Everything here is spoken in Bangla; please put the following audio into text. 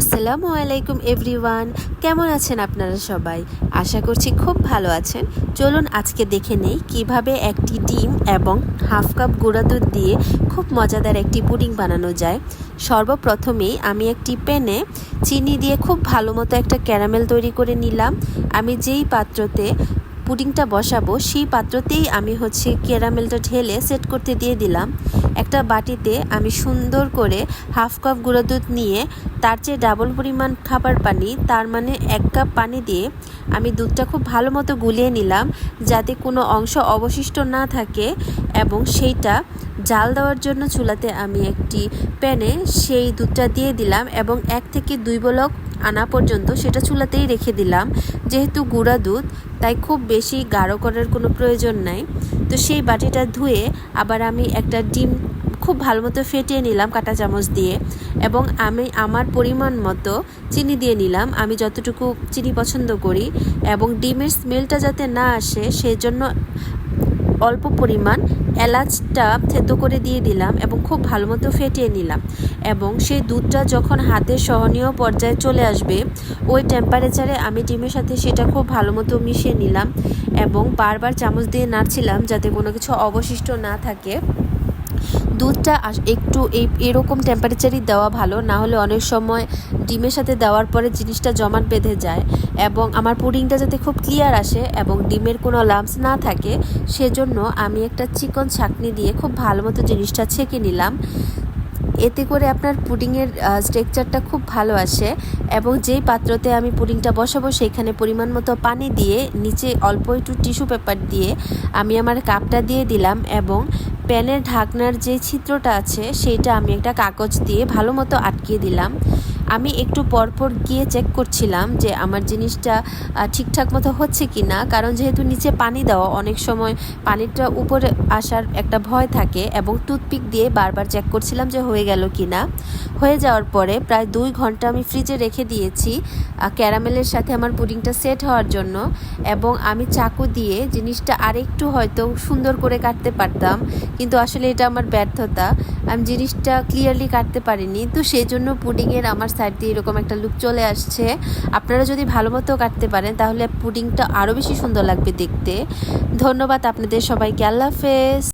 আসসালামু আলাইকুম এভরিওয়ান, কেমন আছেন আপনারা সবাই? আশা করছি খুব ভালো আছেন। চলুন আজকে দেখে নেই কীভাবে একটি ডিম এবং হাফ কাপ গুঁড়া দুধ দিয়ে খুব মজাদার একটি পুডিং বানানো যায়। সর্বপ্রথমেই আমি একটি প্যানে চিনি দিয়ে খুব ভালো মতো একটা ক্যারামেল তৈরি করে নিলাম। আমি যেই পাত্রতে পুডিংটা বসাবো, সেই পাত্রতেই আমি হচ্ছে ক্যারামেলটা ঢেলে সেট করতে দিয়ে দিলাম। একটা বাটিতে আমি সুন্দর করে হাফ কাপ গুঁড়ো দুধ নিয়ে, তার চেয়ে ডাবল পরিমাণ খাবার পানি, তার মানে এক কাপ পানি দিয়ে আমি দুধটা খুব ভালো মতো গুলিয়ে নিলাম, যাতে কোনো অংশ অবশিষ্ট না থাকে এবং সেইটা জাল দেওয়ার জন্য চুলাতে আমি একটি প্যানে সেই দুধটা দিয়ে দিলাম এবং এক থেকে দুই বলক আনা পর্যন্ত সেটা চুলাতেই রেখে দিলাম। যেহেতু গুঁড়া দুধ তাই খুব বেশি গাঢ় করার কোনো প্রয়োজন নাই। তো সেই বাটিটা ধুয়ে আবার আমি একটা ডিম খুব ভালো মতো ফেটিয়ে নিলাম কাঁটা চামচ দিয়ে এবং আমি আমার পরিমাণ মতো চিনি দিয়ে নিলাম। আমি যতটুকু চিনি পছন্দ করি এবং ডিমের স্মেলটা যাতে না আসে, সেজন্য অল্প পরিমাণ এলাচটা থেতো করে দিয়ে দিলাম এবং খুব ভালো মতো ফেটিয়ে নিলাম। এবং সেই দুধটা যখন হাতে সহনীয় পর্যায়ে চলে আসবে, ওই টেম্পারেচারে আমি ডিমের সাথে সেটা খুব ভালো মতো মিশিয়ে নিলাম এবং বারবার চামচ দিয়ে নাড়ছিলাম যাতে কোনো কিছু অবশিষ্ট না থাকে। দুধটা একটু এই, এরকম টেম্পারেচারই দেওয়া ভালো, না হলে অনেক সময় ডিমের সাথে দেওয়ার পরে জিনিসটা জমাট বেঁধে যায় এবং আমার পুডিংটা যাতে খুব ক্লিয়ার আসে এবং ডিমের কোনো লাম্পস না থাকে, সেজন্য আমি একটা চিকন ছাকনি দিয়ে খুব ভালো মতো জিনিসটা ছেঁকে নিলাম। এতে করে আপনার পুডিংয়ের স্ট্রেকচারটা খুব ভালো আসে এবং যেই পাত্রতে আমি পুডিংটা বসাবো সেইখানে পরিমাণ মতো পানি দিয়ে নিচে অল্প একটু টিস্যু পেপার দিয়ে আমি আমার কাপটা দিয়ে দিলাম এবং প্যানের ঢাকনার যে ছিদ্রটা আছে সেইটা আমি একটা কাগজ দিয়ে ভালো মতো আটকিয়ে দিলাম। আমি একটু পরপর গিয়ে চেক করছিলাম যে আমার জিনিসটা ঠিকঠাক মতো হচ্ছে কি না কারণ যেহেতু নিচে পানি দেওয়া, অনেক সময় পানিটা উপরে আসার একটা ভয় থাকে এবং টুথপিক দিয়ে বারবার চেক করছিলাম যে হয়ে গেল কি না হয়ে যাওয়ার পরে প্রায় দুই ঘণ্টা আমি ফ্রিজে রেখে দিয়েছি ক্যারামেলের সাথে আমার পুডিংটা সেট হওয়ার জন্য। এবং আমি চাকু দিয়ে জিনিসটা আরেকটু হয়তো সুন্দর করে কাটতে পারতাম, কিন্তু আসলে এটা আমার ব্যর্থতা। আমি জিনিসটা ক্লিয়ারলি কাটতে পারিনি। তো সেই জন্য পুডিংয়ের আমার সাইড দিয়ে এরকম একটা লুক চলে আসছে। আপনারা যদি ভালো মতো কাটতে পারেন, তাহলে পুডিংটা আরও বেশি সুন্দর লাগবে দেখতে। ধন্যবাদ আপনাদের সবাইকে। আল্লাহ হাফেজ।